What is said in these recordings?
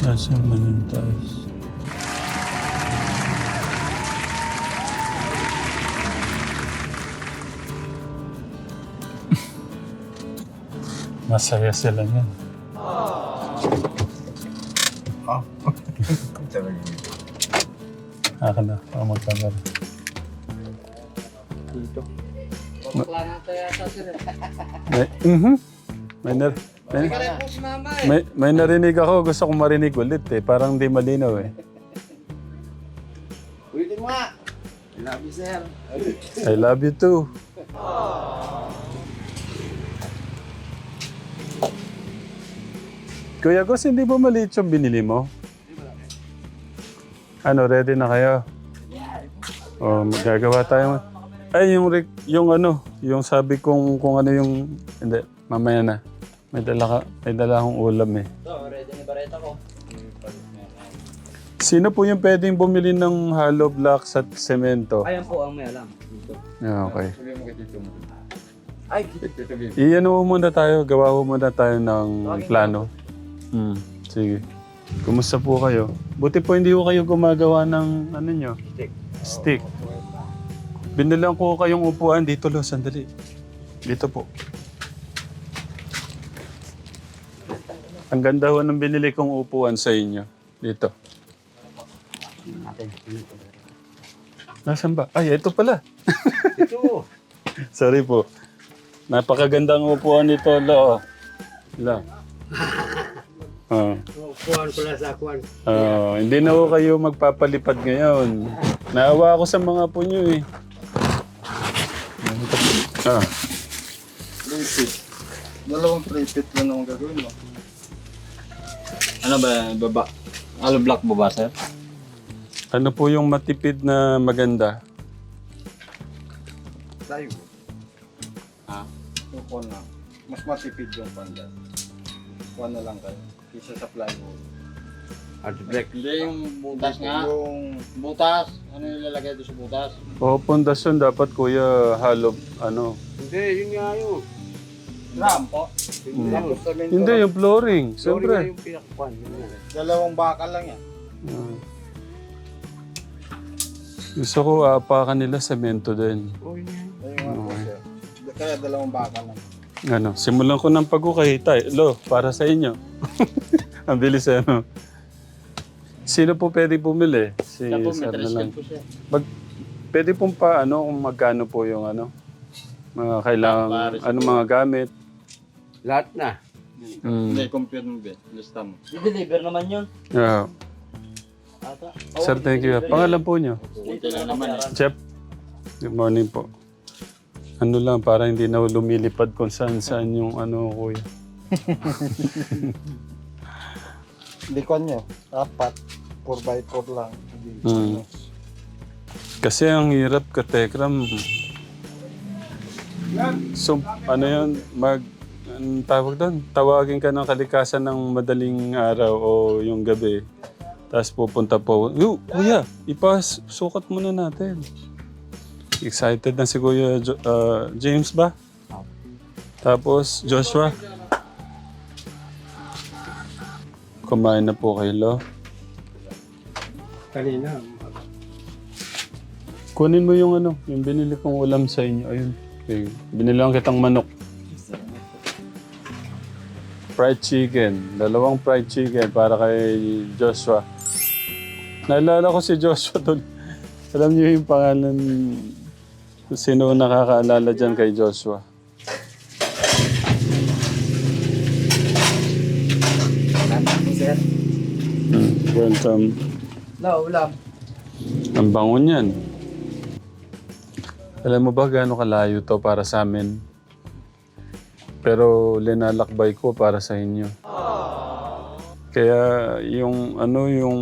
Nasa manintas. Masaya sila niyan. Ah. Talaga yun. Akin na, ako magkamera. Dito. May, mhm. May, nar may, may, may narinig ako, gusto kong marinig ulit eh. Parang di malinaw eh. Ulitin mo nga. I love you, sir. I love you too. Kuya Gus, hindi ba maliit yung binili mo? Ano, ready na kayo? Oh, magagawa tayo. Ay, yung, rec- yung ano, yung sabi kong kung ano yung... Hindi, mamaya na. May dala, ka, may dala akong ulam eh. Ito, ready ni Bareta ko. Sino po yung pwedeng bumili ng hollow blocks at semento? Ayan po ang may alam. Dito. Yeah, okay. Ay, Bim. Iyan mo muna tayo, gawa mo muna tayo ng plano. Hmm, sige. Kumusta po kayo? Buti po hindi ko kayo gumagawa ng ano nyo? Stick. Stick. Binilang ko kayong upuan dito lo, sandali. Dito po. Ang ganda ho ng binili kong upuan sa inyo. Dito. Nasaan ba? Ay, ito pala. ito. Sorry po. Napakagandang upuan nito, lo. Lo. Ah. Kuhan ko lang sa kuhan. Ah, hindi na ho kayo magpapalipad ngayon. Naawa ako sa mga po nyo eh. Ah. Dalawang repeat lang naman gagawin mo. Ano ba, baba? Alo block ba ba, sir? ano po yung matipid na maganda? Tayo. Ha? Yung kuha na. Mas matipid yung pandas. Kuha na lang kayo. Isa sa plywood. Hard block. Hindi yung butas nga. Yung Butas. Ano yung lalagay doon sa butas? O, pundasyon dapat kuya hollow, ano. Hindi, yun nga yun. Drum po. Tapos cement Hindi, yung flooring. Siyempre. yung pinakakuhan. Yun nga. Dalawang bakal lang yan. Ah. Gusto ko apakan nila semento din. Oh, yun po siya. Kaya dalawang bakal lang. Ano, simulan ko ng pagkukahita. Lo, para sa inyo. Ang bilis eh, ano. Sino po pwede bumili? Si Siya po, may Sir na lang. po siya. Mag, pwede pong pa, ano, kung magkano po yung ano, mga kailangan, Pares ano mga gamit. Lahat na. Mm. Hindi, compute mo ba? Lista mo. I-deliver naman yun. Yeah. Ata. Sir, thank you. Pangalan po niyo? Dito lang naman eh. Chef. Good morning po. Ano lang, para hindi na lumilipad kung saan saan yung ano, kuya. Hindi ko nyo. Apat. 4x4 lang. Hindi. Mm. Kasi ang hirap ka, Tekram. So, ano yun, mag, anong tawag doon? Tawagin ka ng kalikasan ng madaling araw o yung gabi. Tapos pupunta po, Yo, kuya, ipas, sukat muna natin. Excited na si Kuya Jo- ah, James ba? Tapos Joshua. Kumain na po kayo, Lo. Kanina. Kunin mo yung ano, yung binili kong ulam sa inyo. Ayun. Okay. Binilang kitang manok. Fried chicken. Dalawang fried chicken para kay Joshua. Naalala ko si Joshua doon. Alam niyo yung pangalan sino nakakaalala dyan kay Joshua. Sir. Hmm. Welcome. No, ulam. Ang bango niyan. Alam mo ba gaano kalayo to para sa amin? Pero linalakbay ko para sa inyo. Kaya yung ano yung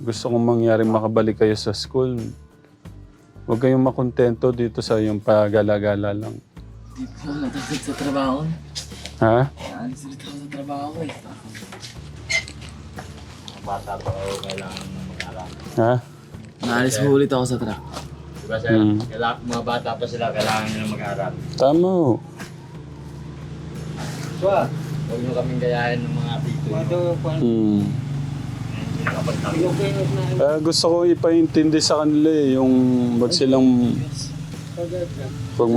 gusto kong mangyari makabalik kayo sa school. Huwag kayong makontento dito sa yung pagala-gala lang. Di po natagod sa trabaho. Ha? Naalis ulit ako sa trabaho ko eh. Bata pa ako kailangan mag-aral. Ha? Naalis po ulit ako sa trabaho. Diba sir? Hmm. Kailangan, mga bata pa sila, kailangan nila mag-aral. Tama. So, huwag nyo kaming gayahin ng mga tito nyo. Hmm. Ah, gusto ko ipaintindi sa kanila eh, yung ba't silang pag,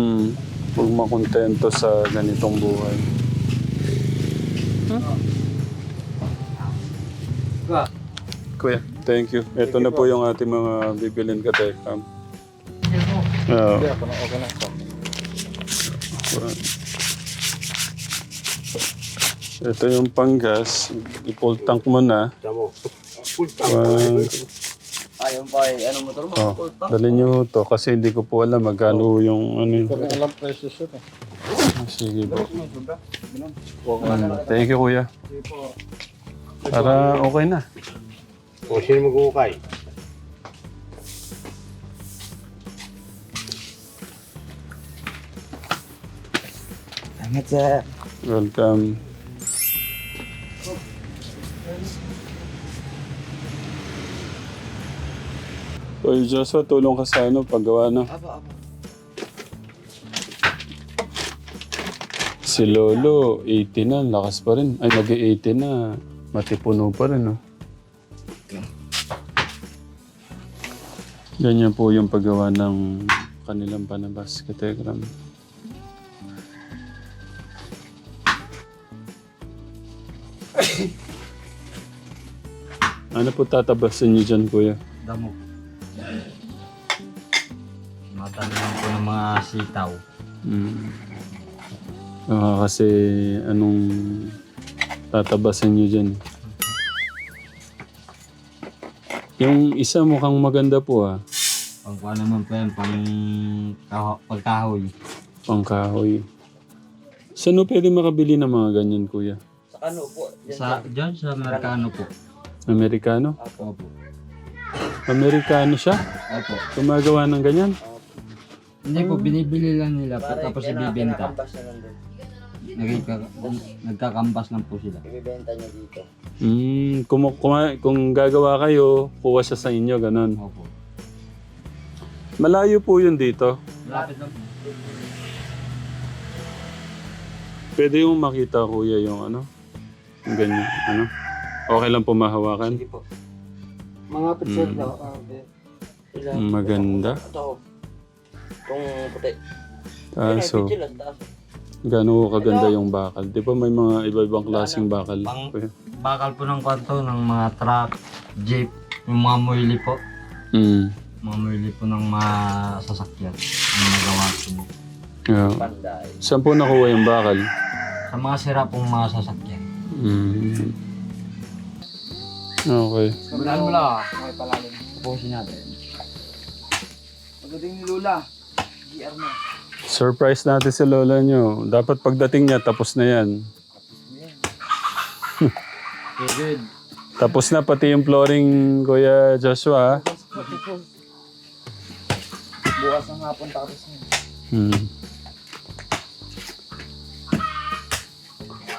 mm, pag makontento sa ganitong buhay. Kuya, thank you. Ito na po yung ating mga bibilin ka. Hindi ako na okay. Ito yung panggas. I-full tank mo na. Ayun pa eh. Ano motor mo? oh, dali nyo to kasi hindi ko po alam magkano yung ano yung... Pero alam presyo siya eh. Ah, Sige po. Mm, thank you kuya. Para okay na. O, sino mag-uukay? Salamat sir. Welcome. Oy, Joshua, tulong ka sa ano, paggawa na. Apa, apa. Si Lolo, 80 na, lakas pa rin. Ay, nag-80 na. Matipuno pa rin, no? Ganyan po yung paggawa ng kanilang panabas, Kategram. ano po tatabasin niyo dyan, kuya? Damo. Matanaw ko ng mga sitaw. Mm. Ah, kasi anong tatabasin niyo dyan? Yung isa mukhang maganda po ah. Pang kuha naman po yan, pang kaho- pagkahoy. Pangkahoy. Saan po pwede makabili ng mga ganyan, kuya? Sa kano po. Sa, dyan sa Amerikano po. Amerikano? Opo. Amerikano siya? Opo. Gumagawa ng ganyan? Hindi po, binibili lang nila po, tapos ibibenta. Nagka, nagkakampas lang po sila. Ibibenta niya dito. Hmm, kung, kung, kung gagawa kayo, kuha siya sa inyo, ganun. Opo. Malayo po yun dito. Lapit lang po. Pwede yung makita, kuya, yung ano? Yung ganyan, ano? Okay lang po mahawakan? po. Mga picture daw. Maganda. Ito. Itong puti. Kaso, lang taas. gaano kaganda yung bakal. Di ba may mga iba-ibang klaseng bakal? Pang- Kuya? Bakal po ng kwanto ng mga truck, jeep, yung mga moili po. Mm. Mga moili po ng mga sasakyan. Yung nagawa po. Yeah. Panday. Saan po nakuha yung bakal? Sa mga sira pong mga sasakyan. Mm. Okay. Bulan mo lang. May palalim. Tapusin natin. Pagdating ni Lula. GR mo. Surprise natin si lola nyo. Dapat pagdating niya, tapos na yan. Okay, good. Tapos na pati yung flooring, Kuya Joshua. Bukas ng hapon tapos niya. Hmm.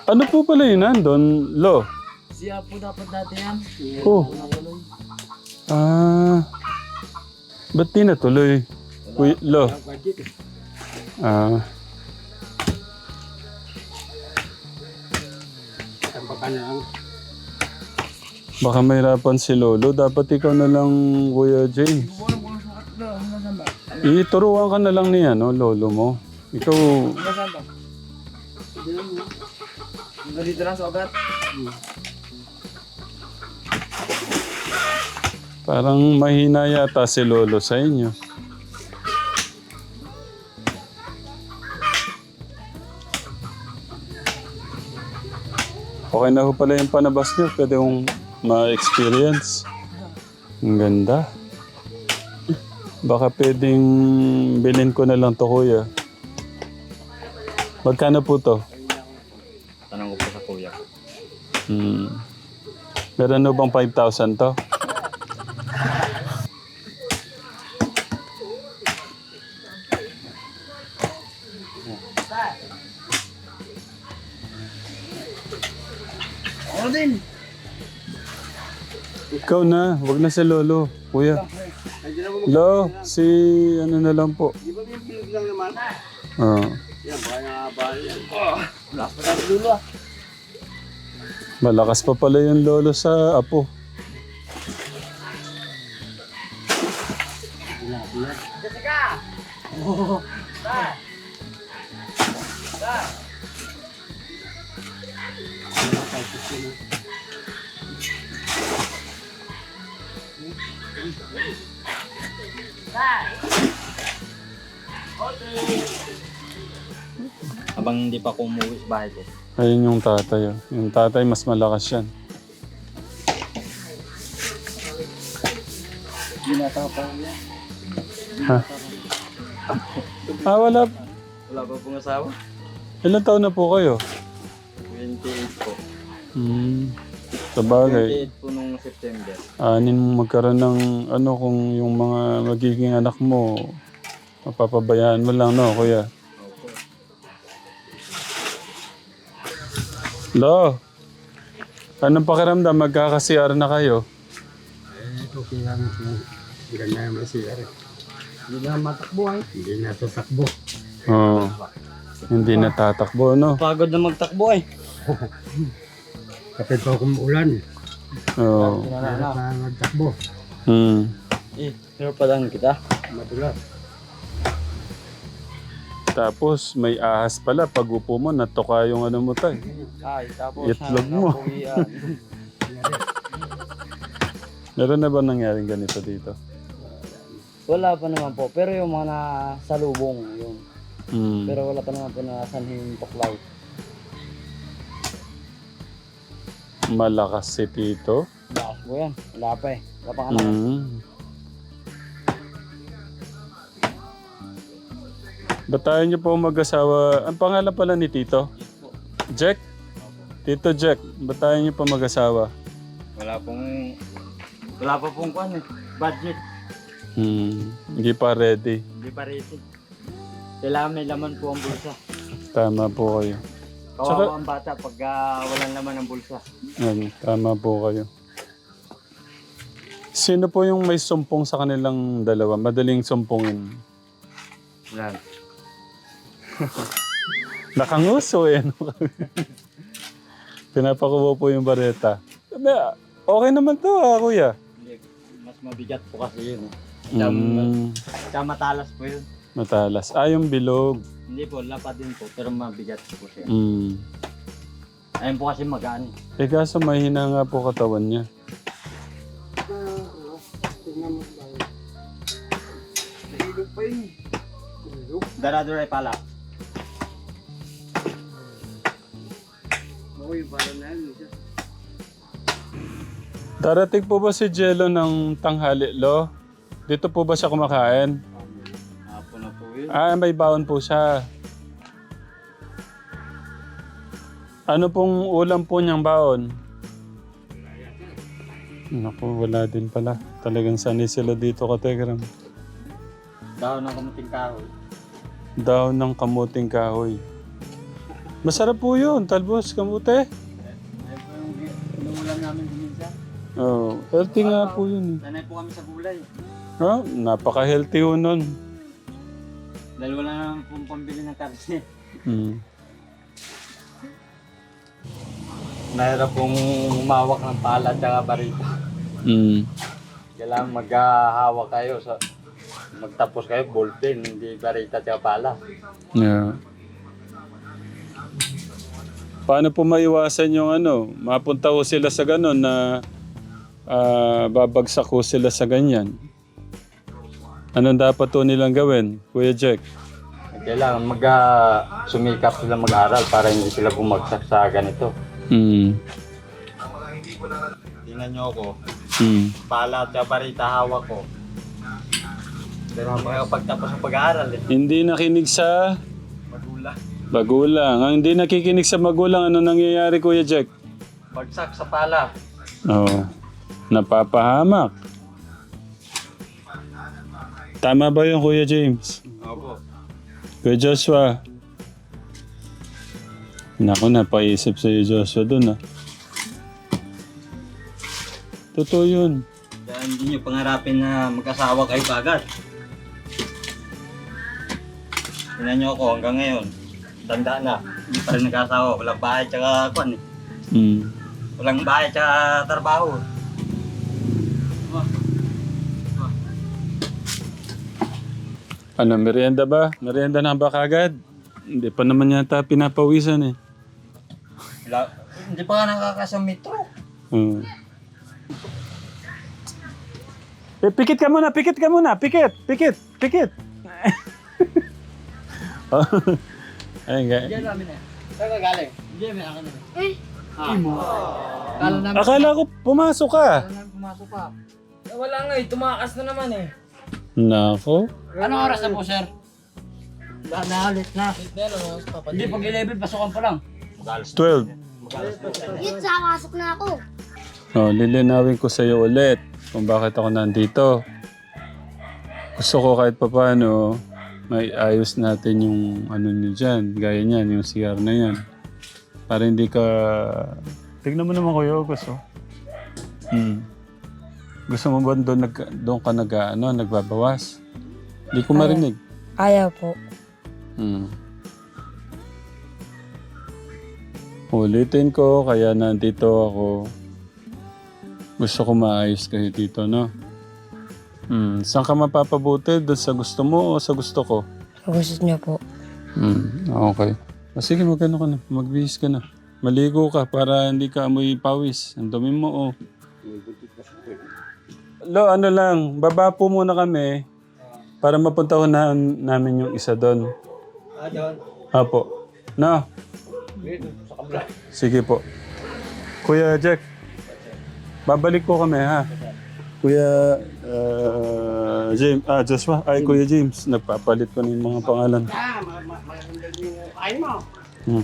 Ano po pala yun nandun, Lo? Siya po dapat natin yan. Oh. Ah. Ba't di natuloy? Kuya, Lo. Ah. Baka mahirapan si Lolo. Dapat ikaw na lang, Kuya James. Ituruan ka na lang niya, no, Lolo mo. Ikaw, Nasaan to? Nandito lang sa ugat. parang mahina yata si Lolo sa inyo. Okay na ho pala yung panabas niyo. Pwede kong ma-experience. Ang ganda. Baka pwedeng bilhin ko na lang to kuya. Magkano po to? Tanong ko po sa kuya. Hmm. Meron na bang 5,000 to? Ano din? Ikaw na, wag na si Lolo. Kuya. Lo, si ano na lang po. Di ba yung bilog lang naman? Ah. Yan, baka yan? Wala pa tayo Lula. Malakas pa pala yung lolo sa apo. Habang hindi pa ko umuwi sa bahay ko. Ayun yung tatay. oh. Yung tatay mas malakas yan. Ha? Ah, wala. Wala pa pong asawa? Ilan taon na po kayo? 28 po. Hmm. Sabagay. 28 po nung September. Anin mo magkaroon ng ano kung yung mga magiging anak mo, mapapabayaan mo lang, no, kuya? Lo, anong pakiramdam? Magkaka-CR na kayo? Ito kailangan siya. Ganda naman siya. Hindi na matakbo ay. Hindi na tatakbo. Oo. Hindi natatakbo, no? Pagod na magtakbo ay. Kapit pa akong ulan. Oo. Kaya pa magtakbo. Hmm. Eh, pero padan kita. Madulas. Tapos may ahas pala. Pag upo mo, natuka yung ano mo tay. Ay, tapos Itlog mo. napuwian. Meron na ba nangyaring ganito dito? Wala pa naman po. Pero yung mga nasalubong, yun. Hmm. Pero wala pa naman po na sanhing tuklaw. Malakas si Tito. Lakas po yan. Wala pa eh. Wala pa anak. Hmm. Ba't tayo niyo po mag-asawa? Ang pangalan pala ni Tito? Jack? Tito Jack, ba't tayo niyo pa mag-asawa? Wala pong... Wala pa pong kwan eh. Budget. Hmm. Hindi pa ready. Hindi pa rating. Kailangan may laman po ang bulsa. Tama po kayo. Kawawa Tsaka- ang bata pag ah, walang laman ang bulsa. Yan, tama po kayo. Sino po yung may sumpong sa kanilang dalawa? Madaling sumpongin. Yan. Nakanguso eh. no? Pinapakuha po yung bareta. Sabi, Okay naman to ah, kuya. Mas mabigat po kasi yun. eh. Tsaka, Mm, tsaka matalas po yun. matalas. Ah, yung bilog. Hindi po, lapad din po, pero mabigat po siya. Mm. Ayun po kasi magaan. Eh kaso mahina nga po katawan niya. Darador ay pala. Darating po ba si Jello ng tanghali, lo? Dito po ba siya kumakain? Apo na po yun. Ah, may baon po siya. Ano pong ulam po niyang baon? Naku, wala din pala. Talagang sanay sila dito, kategram. Daw ng kamuting kahoy. Daon ng kamuting kahoy. Masarap po yun, talbos, kamute. Ayun po yung inuulam namin minsan. Oh, healthy nga po yun. eh. Sanay po kami sa gulay. Oh, napaka-healthy ho nun. Dahil wala naman pong pambili ng karne. Mm. Mahirap pong umawak ng pala at saka barita. Mm. Kailangan maghahawak kayo sa magtapos kayo ballpen, hindi barita at saka pala. Yeah. Paano po maiwasan yung ano, mapunta ho sila sa ganun na ah, babagsak ho sila sa ganyan? Anong dapat po nilang gawin, Kuya Jack? Kailangan mag ah, sumikap sila mag-aral para hindi sila bumagsak sa ganito. Mm. Tingnan nyo ako, Mm. pala at barita hawak ko. Pero makakapagtapos ng pag-aaral eh. Hindi nakinig sa. Magulang. Ang hindi nakikinig sa magulang, ano nangyayari, Kuya Jack? Bagsak sa pala. Oo. Napapahamak. Tama ba yun, Kuya James? Opo. Kuya Joshua. Naku, napaisip sa'yo Joshua dun ah. Totoo yun. Kaya hindi nyo pangarapin na mag-asawa kayo kagad. Tingnan nyo ako hanggang ngayon. Tanda na. Hindi pa rin nag-asawa. Walang bahay tsaka kwan eh. Mm. Walang bayad sa trabaho. Ano, merienda ba? Merienda na ba kagad? Hindi pa naman yata pinapawisan eh. Wala- Hindi pa nga nakakasa metro. Hmm. Eh, pikit ka muna, pikit ka muna, pikit, pikit, pikit. oh. Ayun, ga- Diyan namin eh. Saan ka galing? Diyan, may akin eh. Eh? Kala namin, Akala ko pumasok ka. kala namin pumasok ka. Eh, wala nga eh, tumakas na naman eh. Nako. Anong oras na po, sir? Nahalit na. Hindi na. Hindi, pag 11, pasukan pa lang. 12. Yun, samasok na ako. Oh, lilinawin ko sa iyo ulit kung bakit ako nandito. Gusto ko kahit papaano may ayos natin yung ano niyo dyan. Gaya niyan, yung CR na yan. Para hindi ka... Tignan mo naman kuya, gusto. Hmm. Gusto mo ba doon, nag, doon ka nag, ano, nagbabawas? Hindi ko marinig. Ayaw po. Hmm. Ulitin ko, kaya nandito ako. Gusto ko maayos kayo dito, no? Hmm. Saan ka mapapabuti? Doon sa gusto mo o sa gusto ko? Gusto niyo po. Hmm. Okay. O sige, magano ka na. Magbihis ka na. Maligo ka para hindi ka amoy pawis. Ang dumi mo, oh. Lo, ano lang, baba po muna kami para mapunta ko na, namin yung isa doon. Ah, doon. Apo. Na. Sige po. Kuya Jack, babalik po kami ha. Kuya uh, James, ah Joshua, ay Kuya James, nagpapalit ko na yung mga pangalan. Hmm.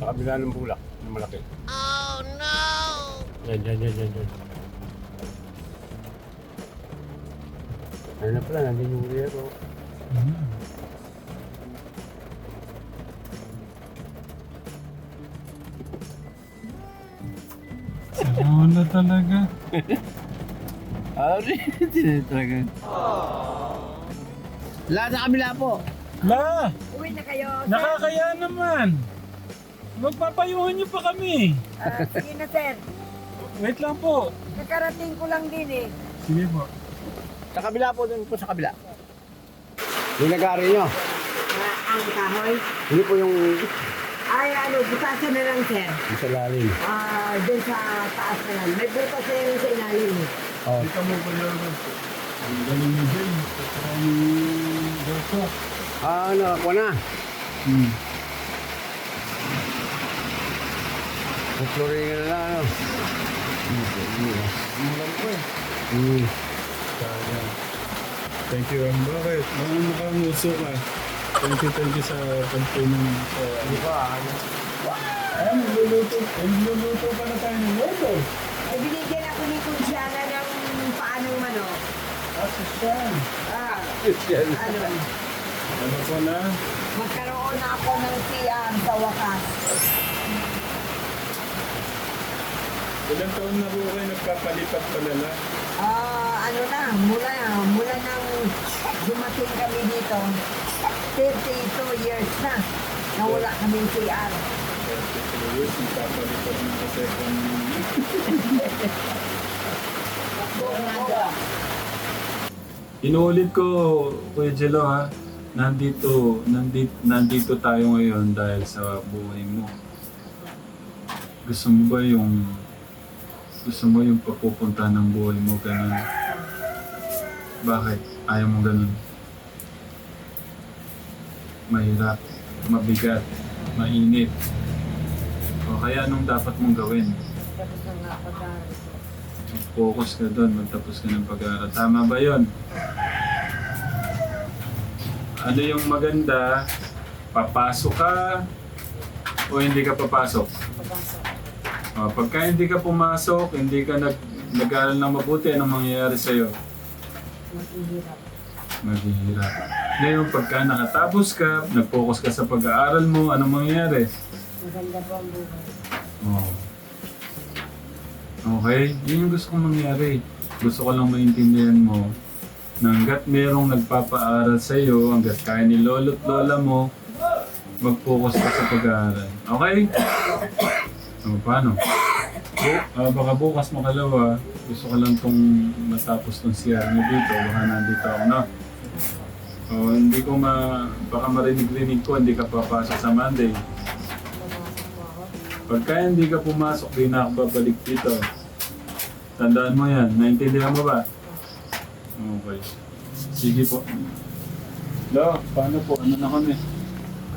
Sa kabila ng bulak na malaki. Oh no! Yan, yan, yan, yan, yan. Ayun na pala, nandun yung rero. Wala talaga. Ari, tinitiragan. Lahat sa kabila po. La! Uwi na kayo. Nakakaya naman! Magpapayuhan niyo pa kami. Ah, sige na, sir. Wait lang po. Nakarating ko lang din eh. Sige po. Sa kabila po, dun po sa kabila. Yung nag-aari nyo. Ah, ang kahoy. Hindi po yung Ay, ano, butasan na lang, sir. yung sa lalim. Ah, dun sa taas na lang. May butas na yun sa ilalim eh. Kita mo pa yun. Ang galing James. Saka ni Joshua. Ah, ano, ako na. Hmm. Puplurin na lang, ano. Mulan po eh. Hmm. Thank you. Ang bakit? Mga nakanguso ka. Thank you, thank you sa pagpunong sa... Ano ba? Ay, magluluto. Magluluto pa na tayo ng loto. Ay, binigyan ako ni Kunsyana ng paanong manok. Asisyan. Ah, Yan. ano, Ano po na? magkaroon na ako ng CR sa wakas. Ilang taon na po kayo nagpapalipat palala? Ah, ano na, mula mula nang dumating kami dito, 32 years na na wala kaming CR. Yes, kung... Inuulit ko, Kuya Jello ha, nandito, nandito, nandito tayo ngayon dahil sa buhay mo. Gusto mo ba yung, gusto mo yung papupunta ng buhay mo ganun? Bakit? Ayaw mo ganun? Mahirap, mabigat, mainit. O kaya anong dapat mong gawin? Tapos na nga pag Focus ka doon, magtapos ka ng pag-aaral. Tama ba yon? Ano yung maganda? Papasok ka o hindi ka papasok? O, pagka hindi ka pumasok, hindi ka nag nag-aaral ng mabuti, anong mangyayari sa'yo? Maghihirap. Maghihirap. Ngayon, pagka nakatapos ka, nag-focus ka sa pag-aaral mo, anong mangyayari? Maganda po ang buhay. Oh. Okay? Yun yung gusto kong mangyari. gusto ko lang maintindihan mo na hanggat merong nagpapaaral sa iyo, hanggat kaya ni lolo't lola mo, mag-focus ka sa pag-aaral. Okay? O, paano? Bu- ah, baka bukas makalawa, gusto ko lang tong matapos tong CR mo dito, baka nandito ako na. O, hindi ko ma... baka marinig-rinig ko, hindi ka papasok sa Monday. Pagka hindi ka pumasok, di na ako babalik dito. Tandaan mo yan. Naintindihan mo ba? Okay. Sige po. Lo, paano po? Ano na kami?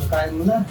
Kain mo na.